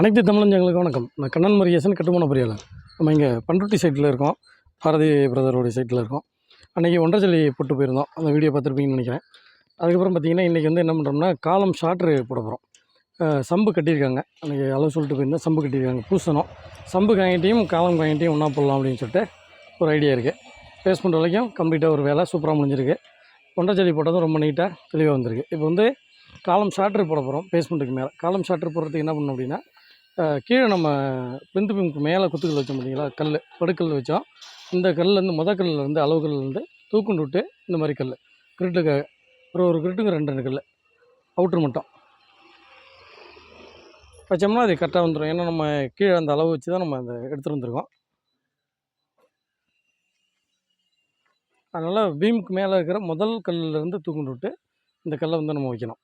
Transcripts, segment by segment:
அனைத்து தமிழஞ்சங்களுக்கு வணக்கம். நான் கண்ணன் மரியசன் கட்டுமான பொறியாளர். நம்ம இங்கே பண்ருட்டி சைட்டில் இருக்கோம். பாரதி பிரதரோடைய சைட்டில் இருக்கோம். அன்றைக்கி ஒன்றரை போட்டு போயிருந்தோம். அந்த வீடியோ பார்த்துருப்பீங்கன்னு நினைக்கிறேன். அதுக்கப்புறம் பார்த்தீங்கன்னா இன்றைக்கி வந்து என்ன பண்ணுறோம்னா காலம் ஷார்ட்ரு போட போகிறோம் சம்பு கட்டியிருக்காங்க. அன்றைக்கி அளவு சொல்லிட்டு போயிருந்தோம். சம்பு கட்டியிருக்காங்க. பூசணும். சம்பு காயட்டையும் காலம் காயட்டையும் ஒன்றா போடலாம் அப்படின்னு சொல்லிட்டு ஒரு ஐடியா இருக்குது பேஸ் பண்ணுற வரைக்கும் கம்ப்ளீட்டாக ஒரு வேலை சூப்பராக முடிஞ்சிருக்கு. ஒன்றரை போட்டதும் ரொம்ப நீட்டாக தெளிவாக வந்திருக்கு. இப்போ வந்து காலம் ஷார்ட்ரு போட போகிறோம் பேஸ்மெண்ட்டுக்கு மேலே. காலம் ஷார்ட்ரு போடுறதுக்கு என்ன பண்ணணும் அப்படின்னா கீழே நம்ம பிந்து பிம்க்கு மேலே குத்துக்கல் வச்சோம் பார்த்தீங்களா? கல் படுக்கல் வச்சோம். இந்த கல்லேருந்து முத கல்லில் இருந்து அளவு கல்லேருந்து தூக்குண்டு விட்டு இந்த மாதிரி கல் கிரிட்டுக்கு ஒரு ஒரு கிரிட்டுக்கு ரெண்டு ரெண்டு கல் அவுட்ரு மட்டும். வச்சோம்னா அது கரெக்டாக வந்துடும் ஏன்னா நம்ம கீழே அந்த அளவு வச்சு தான் நம்ம அந்த எடுத்துகிட்டு வந்துருக்கோம். அதனால் பீமுக்கு மேலே இருக்கிற முதல் கல்லிலேருந்து தூக்குண்டு விட்டு இந்த கல்லை வந்து நம்ம வைக்கணும்.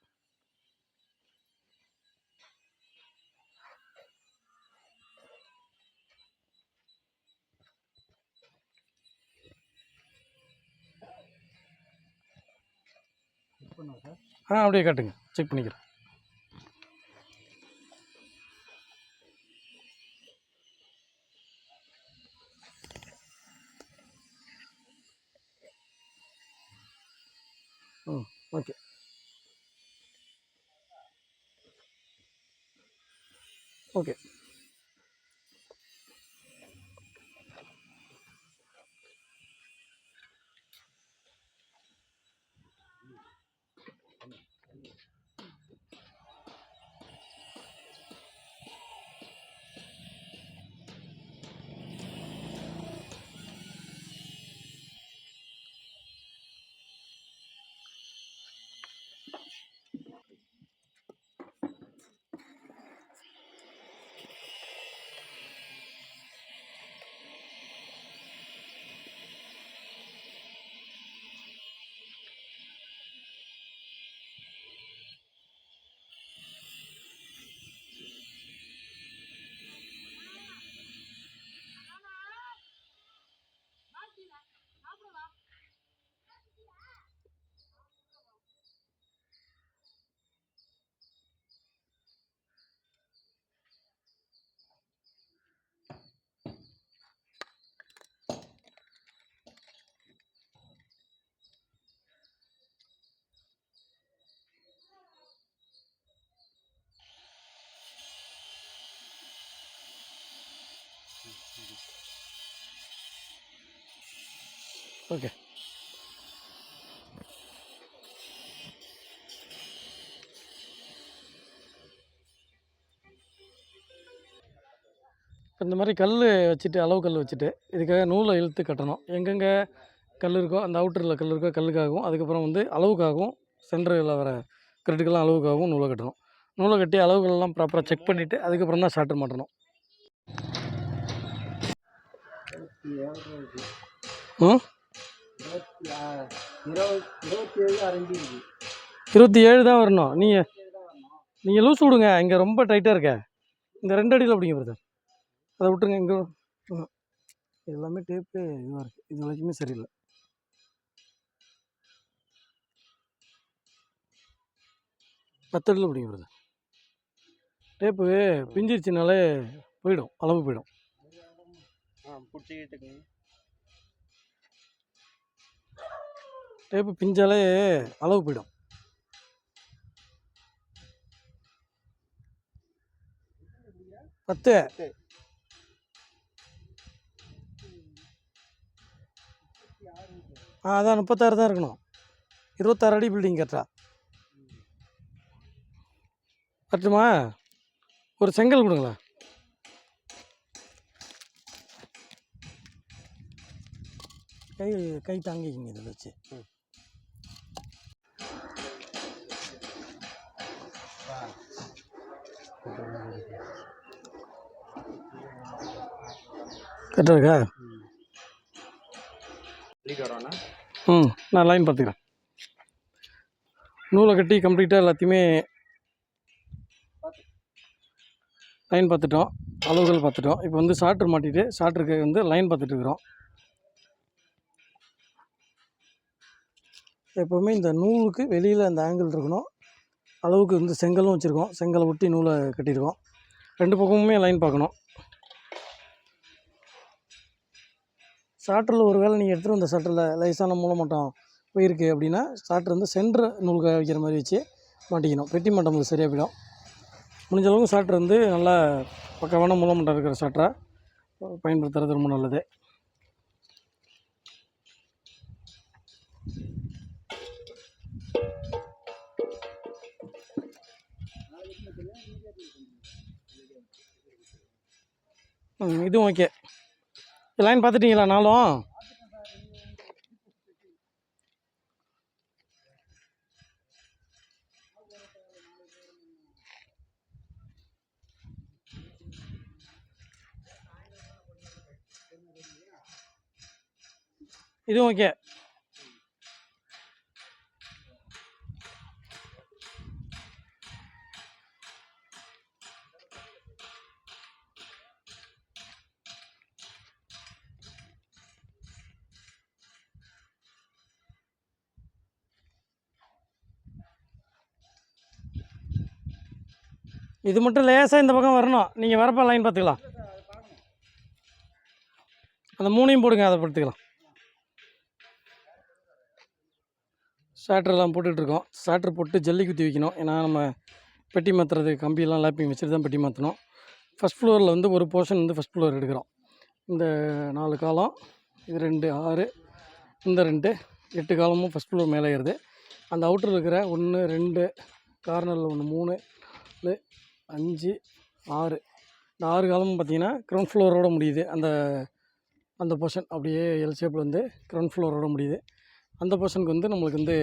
ஆ அப்படியே காட்டுங்க. செக் பண்ணிக்கிறேன். ம் ஓகே. ஓகே. ஓகே. இப்போ இந்த மாதிரி கல் வச்சுட்டு அளவு கல் வச்சுட்டு இதுக்காக நூலை இழுத்து கட்டணும். எங்கெங்கே கல் இருக்கோ அந்த அவுட்டரில் கல் இருக்கோ கல்லுக்காகவும் அதுக்கப்புறம் வந்து அளவுக்காகவும் சென்டரில் வர கிரெட்டுக்கெல்லாம் அளவுக்காகவும் நூலை கட்டணும். நூலை கட்டி அளவுகளெல்லாம் ப்ராப்பராக செக் பண்ணிவிட்டு அதுக்கப்புறம் தான் ஷார்ட்டு மாட்டணும். ம் இருபத்தி ஏழு தான் வரணும். நீங்கள் நீங்கள் லூஸ் விடுங்க. இங்கே ரொம்ப டைட்டாக இருக்க. இந்த ரெண்டு அடியில் அப்படிங்க பிரதர் அதை விட்டுருங்க இங்கே எல்லாமே டேப்பு இதுவாக இருக்குது இது வரைக்குமே சரியில்லை. பத்து அடியில் பிடிங்க பிரதர் டேப்பு பிஞ்சிருச்சுனாலே போயிடும். அளவு போயிடும். ஆ பிடிச்சிக்கிட்டுங்க டேப்பு பிஞ்சாலே அளவு போயிடும். பத்து. ஆ அதான் முப்பத்தாறு தான் இருக்கணும். இருபத்தாறு அடி பில்டிங் கட்டுறா கரெக்டுமா ஒரு செங்கல் கொடுங்களேன். கை கை தாங்கிக்கிங்க இதில் வச்சு. கரெக்டாக இருக்கா? ம் நான் லைன் பார்த்துக்கிறேன். நூலை கட்டி கம்ப்ளீட்டாக எல்லாத்தையுமே லைன் பார்த்துட்டோம். அளவுகள் பார்த்துட்டோம். இப்போ வந்து ஷார்ட்ரு மாட்டிட்டு ஷார்ட்ருக்கு வந்து லைன் பார்த்துட்டு இருக்கிறோம். எப்போவுமே இந்த நூலுக்கு வெளியில் அந்த ஆங்கிள் இருக்கணும். அளவுக்கு வந்து செங்கலும் வச்சுருக்கோம். செங்கலை ஒட்டி நூலை கட்டியிருக்கோம். ரெண்டு பக்கமுமே லைன் பார்க்கணும். சாட்டரில் ஒரு வேளை நீங்கள் எடுத்துகிட்டு வந்த சாட்டரில் லைசான மூலம் மட்டும் போயிருக்கு அப்படின்னா சாட்டர் வந்து சென்டர் நூல் காய வைக்கிற மாதிரி வச்சு மாட்டிக்கணும். பெட்டி மட்டம் சரியாக போயிடும். முடிஞ்ச அளவுக்கு ஷார்ட்டர் வந்து நல்லா பக்கமான மூலம் இருக்கிற சாட்டரை பயன்படுத்துறது ரொம்ப நல்லது. இதுவும் ஓகே. லைன் பார்த்துட்டிங்களா நாளும்? இதுவும் ஓகே. இது மட்டும் லேசாக இந்த பக்கம் வரணும். நீங்கள் வரப்போ லைன் பார்த்துக்கலாம். அந்த மூணையும் போடுங்க அதை படுத்துக்கலாம் ஷாட்ரெல்லாம் போட்டுட்ருக்கோம் ஷாட்ரு போட்டு ஜல்லி குத்தி வைக்கணும். ஏன்னா நம்ம பெட்டி மாற்றுறது கம்பியெல்லாம் லேப்பிங் வச்சுட்டு தான் பெட்டி மாற்றணும் ஃபஸ்ட் ஃப்ளோரில் வந்து ஒரு போர்ஷன் வந்து ஃபஸ்ட் ஃப்ளோர் எடுக்கிறோம். இந்த நாலு காலம் இது ரெண்டு ஆறு இந்த ரெண்டு எட்டு காலமும் ஃபஸ்ட் ஃப்ளோர் மேலே ஏறுது. அந்த அவுட்டர் இருக்கிற ஒன்று ரெண்டு கார்னரில் ஒன்று மூணு அஞ்சு ஆறு. இந்த ஆறு காலமும் பார்த்தீங்கன்னா க்ரௌண்ட் ஃப்ளோரோட முடியுது. அந்த அந்த போர்ஷன் அப்படியே எல் ஷேப்பில் வந்து க்ரௌண்ட் ஃப்ளோரோட முடியுது. அந்த போர்ஷனுக்கு வந்து நம்மளுக்கு வந்து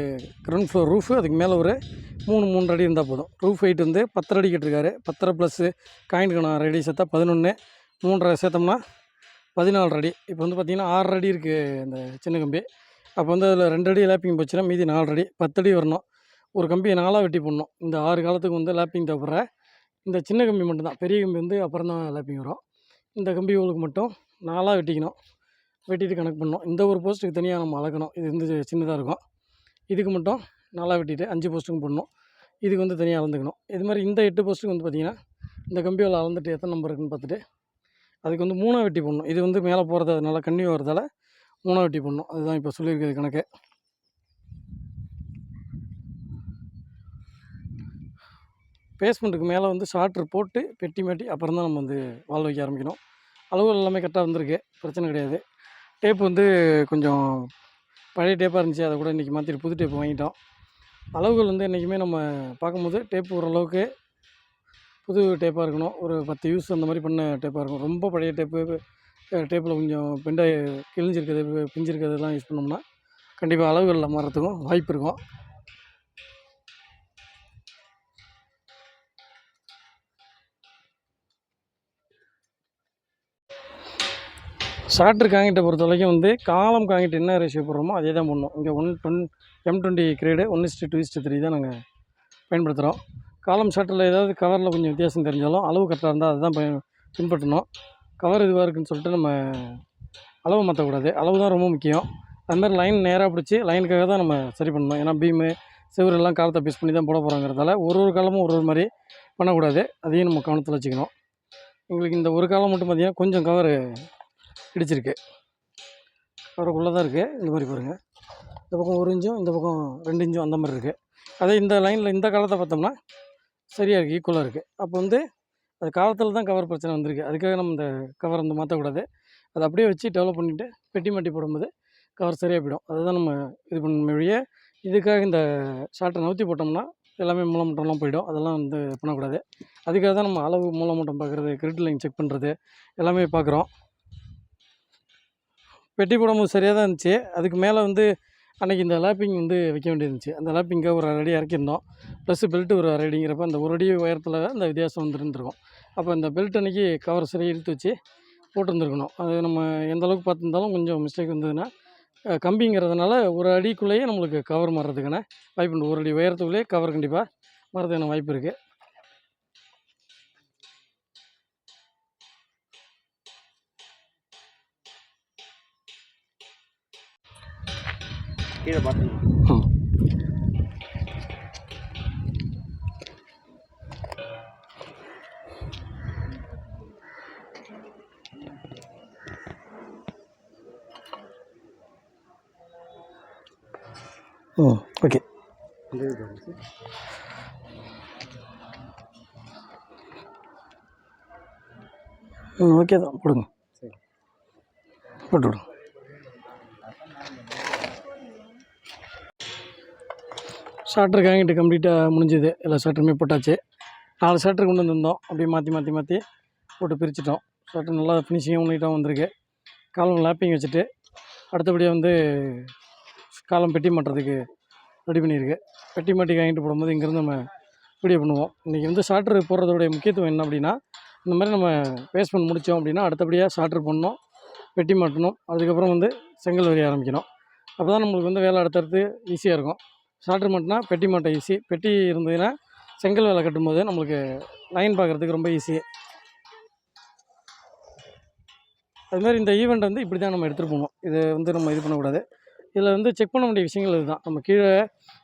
க்ரௌண்ட் ஃப்ளோர் ரூஃபு அதுக்கு மேலே ஒரு மூணு மூன்று அடி இருந்தால் போதும். ரூஃப் ஹைட் வந்து பத்தரை அடி கேட்டிருக்காரு. பத்தரை ப்ளஸ்ஸு காயின்கான ரெடி சேர்த்தா பதினொன்று மூன்றரை சேர்த்தோம்னா பதினாலு அடி. இப்போ வந்து பார்த்திங்கன்னா ஆறரை அடி இருக்குது இந்த சின்ன கம்பி. அப்போ வந்து அதில் ரெண்டு அடி லேப்பிங் போச்சுன்னா மீதி நாலு அடி பத்தடி வரணும். ஒரு கம்பியை நாலாக வெட்டி போடணும். இந்த ஆறு காலத்துக்கு வந்து லேப்பிங் தேவைப்படுற இந்த சின்ன கம்பி மட்டும்தான் பெரிய கம்பி வந்து அப்புறம் தான் லேப்பிங் வரும். இந்த கம்பி உங்களுக்கு மட்டும் நாலாக வெட்டிக்கணும். வெட்டிட்டு கணக்கு பண்ணணும். இந்த ஒரு போஸ்ட்டுக்கு தனியாக நம்ம அளக்கணும். இது வந்து சின்னதாக இருக்கும். இதுக்கு மட்டும் நாலாக வெட்டிட்டு அஞ்சு போஸ்ட்டுக்கும் போடணும். இதுக்கு வந்து தனியாக அளந்துக்கணும். இது மாதிரி இந்த எட்டு போஸ்ட்டுக்கு வந்து பார்த்திங்கன்னா இந்த கம்பியோட அளந்துட்டு எத்தனை நம்பர் இருக்குன்னு பார்த்துட்டு அதுக்கு வந்து மூணாக வெட்டி போடணும். இது வந்து மேலே போகிறது அதனால் கண்ணி வரதால மூணாக வெட்டி போடணும். அதுதான் இப்போ சொல்லியிருக்கிறது கணக்கு. பேஸ்மெண்ட்டுக்கு மேலே வந்து ஷார்ட்ரு போட்டு பெட்டி மாட்டி அப்புறம் தான் நம்ம வந்து வால் வைக்க ஆரம்பிக்கணும். அளவுகள் எல்லாமே கரெக்டாக வந்திருக்கு. பிரச்சனை கிடையாது. டேப் வந்து கொஞ்சம் பழைய டேப்பாக இருந்துச்சு. அதை கூட இன்றைக்கி மாற்றிட்டு புது டேப் வாங்கிட்டோம். அளவுகள் வந்து என்றைக்குமே நம்ம பார்க்கும்போது டேப் ஓரளவுக்கு புது டேப்பாக இருக்கணும். ஒரு பத்து யூஸ் அந்த மாதிரி பண்ண டேப்பாக இருக்கும். ரொம்ப பழைய டேப்பு டேப்பில் கொஞ்சம் பெண்டை கிழிஞ்சிருக்கிறது பிஞ்சிருக்கிறதுலாம் யூஸ் பண்ணோம்னா கண்டிப்பாக அளவுகளில் மாறத்துக்கும் வாய்ப்பு இருக்கும். சாட்ரு காங்கிட்டை பொறுத்த வரைக்கும் வந்து காலம் காங்கிட்டு என்ன ரேஷியோ போடுறோமோ அதே தான் போடணும். இங்கே one ton M twenty grade one is to two is to three தான் நாங்கள் பயன்படுத்துகிறோம் காலம் ஷார்ட்டில் ஏதாவது கவரில் கொஞ்சம் வித்தியாசம் தெரிஞ்சாலும் அளவு கரெக்டாக இருந்தால் அதுதான் பயன் பின்பற்றணும். கவர் இதுவாக இருக்குன்னு சொல்லிட்டு நம்ம அளவு மாற்றக்கூடாது அளவு தான் ரொம்ப முக்கியம். அது மாதிரி லைன் நேராக பிடிச்சி லைனுக்காக தான் நம்ம சரி பண்ணணும். ஏன்னா பீமு செவரெல்லாம் காலத்தை பீஸ் பண்ணி தான் போட போகிறாங்கிறதால ஒரு ஒரு காலமும் ஒரு ஒரு மாதிரி பண்ணக்கூடாது. அதையும் நம்ம கவனத்தில் வச்சுக்கணும். எங்களுக்கு இந்த ஒரு காலம் மட்டும் பார்த்திங்கன்னா கொஞ்சம் கவர் இடிச்சிருக்கு. அவருக்குள்ளே தான் இருக்குது இந்த மாதிரி பாருங்கள் இந்த பக்கம் ஒரு இன்ச்சும் இந்த பக்கம் ரெண்டு இன்ச்சும் அந்த மாதிரி இருக்குது அதே இந்த லைனில் இந்த காலத்தை பார்த்தோம்னா சரியாக இருக்குது ஈக்குவலாக இருக்குது அப்போ வந்து அது காலத்தில் தான் கவர் பிரச்சனை வந்திருக்கு. அதுக்காக நம்ம இந்த கவர் வந்து மாற்றக்கூடாது அதை அப்படியே வச்சு டெவலப் பண்ணிவிட்டு பெட்டி மாட்டி போடும்போது கவர் சரியாக போயிடும். அதுதான் நம்ம இது பண்ண வழியே இதுக்காக இந்த ஷார்ட்டை நவுத்தி போட்டோம்னா எல்லாமே மூலமூட்டம்லாம் போயிடும். அதெல்லாம் வந்து பண்ணக்கூடாது. அதுக்காக தான் நம்ம அளவு மூலமூட்டம் பார்க்குறது கிரிட் லைன் செக் பண்ணுறது எல்லாமே பார்க்குறோம். பெட்டி போடும்போது சரியாக தான் இருந்துச்சு. அதுக்கு மேலே வந்து அன்றைக்கி இந்த லேப்பிங் வந்து வைக்க வேண்டியிருந்துச்சு. அந்த லேப்பிங்காக ஒரு அரை அடி இறக்கியிருந்தோம். ப்ளஸ் பெல்ட்டு ஒரு அரை அடிங்கிறப்ப அந்த ஒரு அடி உயரத்தில் அந்த வித்தியாசம் வந்துருந்துருக்கும். அப்போ இந்த பெல்ட் அன்றைக்கி கவர் சரியாக இழுத்து வச்சு போட்டிருந்துருக்கணும். அது நம்ம எந்த அளவுக்கு பார்த்துருந்தாலும் கொஞ்சம் மிஸ்டேக் வந்ததுன்னா கம்பிங்கிறதுனால ஒரு அடிக்குள்ளேயே நம்மளுக்கு கவர் மாறுறதுக்கான வாய்ப்பு உண்டு. ஒரு அடி உயரத்துக்குள்ளேயே கவர் கண்டிப்பாக மாறதுக்கான வாய்ப்பு இருக்குது கீழே பார்த்துங்க ஓ ஓகே. ம் ஓகே தான். போடுங்க. போட்டு விடுங்க. ஷார்ட்ரு காங்கிட்டு கம்ப்ளீட்டாக முடிஞ்சுது. எல்லா ஷார்ட்டருமே போட்டாச்சு. நாலு ஷார்ட்ரு கொண்டு வந்திருந்தோம். அப்படியே மாற்றி மாற்றி மாற்றி போட்டு பிரிச்சிட்டோம். ஷார்ட்ரு நல்லா ஃபினிஷிங்காக நீட்டாக வந்திருக்கு. காலம் லேப்பிங் வச்சுட்டு அடுத்தபடியாக வந்து காலம் பெட்டி மாட்டுறதுக்கு ரெடி பண்ணியிருக்கு. பெட்டி மாட்டி வாங்கிட்டு போடும்போது இங்கேருந்து நம்ம வீடியோ பண்ணுவோம். இன்றைக்கி வந்து ஷார்ட்ரு போடுறதோடைய முக்கியத்துவம் என்ன அப்படின்னா இந்த மாதிரி நம்ம பேஸ்மெண்ட் முடித்தோம் அப்படின்னா அடுத்தபடியாக ஷார்ட்ரு பண்ணணும் பெட்டி மாட்டணும். அதுக்கப்புறம் வந்து செங்கல் வரைய ஆரம்பிக்கணும். அப்போ தான் நம்மளுக்கு வந்து வேலை அடுத்தடுத்து ஈஸியாக இருக்கும். ஷார்ட்ரு மட்டுனா பெட்டி மட்டை ஈஸி பெட்டி இருந்ததுன்னா செங்கல் வேலை கட்டும்போது நம்மளுக்கு லைன் பார்க்குறதுக்கு ரொம்ப ஈஸி அது மாதிரி இந்த ஈவெண்ட் வந்து இப்படி தான் நம்ம எடுத்துகிட்டு போகணும். இதை வந்து நம்ம இது பண்ணக்கூடாது. இதில் வந்து செக் பண்ண வேண்டிய விஷயங்கள் இதுதான். நம்ம கீழே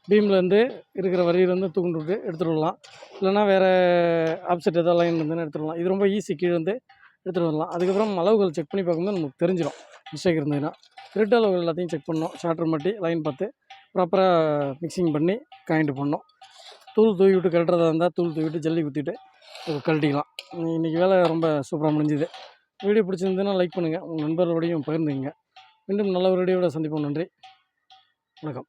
பீம்லேருந்து இருக்கிற வரியிலேருந்து தூக்கிட்டு விட்டு எடுத்துகிட்டு வரலாம். இல்லைனா வேறு ஆப்செட் ஏதாவது லைன் இருந்ததுன்னு எடுத்துகிட்டு வரலாம். இது ரொம்ப ஈஸி கீழே வந்து எடுத்துகிட்டு வரலாம். அதுக்கப்புறம் அளவுகள் செக் பண்ணி பார்க்கும்போது நமக்கு தெரிஞ்சிடும். மிஸ்டேக் இருந்ததுன்னா. திருட்டு அளவுகள் எல்லாத்தையும் செக் பண்ணணும். ஷார்ட்ரு மாட்டி லைன் பார்த்து ப்ராப்பராக மிக்சிங் பண்ணி காயின்ட்டு பண்ணணும் தூள் தூவி விட்டு கழட்டுறதா இருந்தால் தூள் தூவி விட்டு ஜல்லி குத்திட்டு கழட்டிக்கலாம். இன்றைக்கி வேலை ரொம்ப சூப்பராக முடிஞ்சுது. வீடியோ பிடிச்சிருந்ததுன்னா லைக் பண்ணுங்கள் உங்கள் நண்பர்களோடையும் பகிர்ந்துங்க மீண்டும் நல்ல ஒரு வீடியோட சந்திப்போம். நன்றி. வணக்கம்.